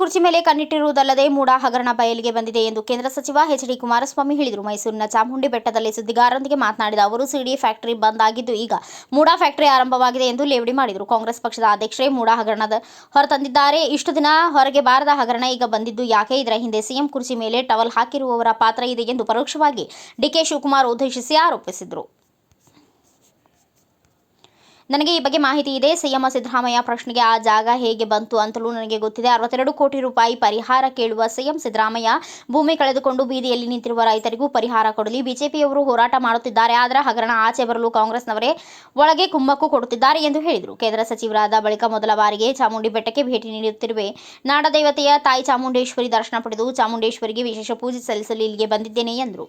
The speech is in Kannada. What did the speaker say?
ಕುರ್ಚಿ ಮೇಲೆ ಕಣ್ಣಿಟ್ಟಿರುವುದಲ್ಲದೆ ಮೂಡ ಹಗರಣ ಬಯಲಿಗೆ ಬಂದಿದೆ ಎಂದು ಕೇಂದ್ರ ಸಚಿವ ಎಚ್ ಡಿ ಕುಮಾರಸ್ವಾಮಿ ಹೇಳಿದರು. ಮೈಸೂರಿನ ಚಾಮುಂಡಿ ಬೆಟ್ಟದಲ್ಲಿ ಸುದ್ದಿಗಾರರೊಂದಿಗೆ ಮಾತನಾಡಿದ ಅವರು ಸಿಡಿ ಫ್ಯಾಕ್ಟರಿ ಬಂದ್ ಆಗಿದ್ದು ಈಗ ಮೂಡ ಫ್ಯಾಕ್ಟರಿ ಆರಂಭವಾಗಿದೆ ಎಂದು ಲೇವಡಿ ಮಾಡಿದರು. ಕಾಂಗ್ರೆಸ್ ಪಕ್ಷದ ಅಧ್ಯಕ್ಷರೇ ಮೂಡ ಹಗರಣದ ಹೊರತಂದಿದ್ದಾರೆ. ಇಷ್ಟು ದಿನ ಹೊರಗೆ ಬಾರದ ಹಗರಣ ಈಗ ಬಂದಿದ್ದು ಯಾಕೆ? ಇದರ ಹಿಂದೆ ಸಿಎಂ ಕುರ್ಚಿ ಮೇಲೆ ಟವಲ್ ಹಾಕಿರುವವರ ಪಾತ್ರ ಇದೆ ಎಂದು ಪರೋಕ್ಷವಾಗಿ ಡಿಕೆ ಶಿವಕುಮಾರ್ ಉದ್ದೇಶಿಸಿ ಆರೋಪಿಸಿದರು. ನನಗೆ ಈ ಬಗ್ಗೆ ಮಾಹಿತಿ ಇದೆ. ಸಿಎಂ ಸಿದ್ದರಾಮಯ್ಯ ಪ್ರಶ್ನೆಗೆ ಆ ಜಾಗ ಹೇಗೆ ಬಂತು ಅಂತಲೂ ನನಗೆ ಗೊತ್ತಿದೆ. ಅರವತ್ತೆರಡು ಕೋಟಿ ರೂಪಾಯಿ ಪರಿಹಾರ ಕೇಳುವ ಸಿಎಂ ಸಿದ್ದರಾಮಯ್ಯ ಭೂಮಿ ಕಳೆದುಕೊಂಡು ಬೀದಿಯಲ್ಲಿ ನಿಂತಿರುವ ರೈತರಿಗೂ ಪರಿಹಾರ ಕೊಡಲಿ. ಬಿಜೆಪಿಯವರು ಹೋರಾಟ ಮಾಡುತ್ತಿದ್ದಾರೆ. ಆದರೆ ಹಗರಣ ಆಚೆ ಬರಲು ಕಾಂಗ್ರೆಸ್ನವರೇ ಒಳಗೆ ಕುಮ್ಮಕ್ಕು ಕೊಡುತ್ತಿದ್ದಾರೆ ಎಂದು ಹೇಳಿದರು. ಕೇಂದ್ರ ಸಚಿವರಾದ ಬಳಿಕ ಮೊದಲ ಬಾರಿಗೆ ಚಾಮುಂಡಿ ಬೆಟ್ಟಕ್ಕೆ ಭೇಟಿ ನೀಡುತ್ತಿರುವೆ. ನಾಡದೇವತೆಯ ತಾಯಿ ಚಾಮುಂಡೇಶ್ವರಿ ದರ್ಶನ ಪಡೆದು ಚಾಮುಂಡೇಶ್ವರಿಗೆ ವಿಶೇಷ ಪೂಜೆ ಸಲ್ಲಿಸಲು ಇಲ್ಲಿಗೆ ಬಂದಿದ್ದೇನೆ ಎಂದರು.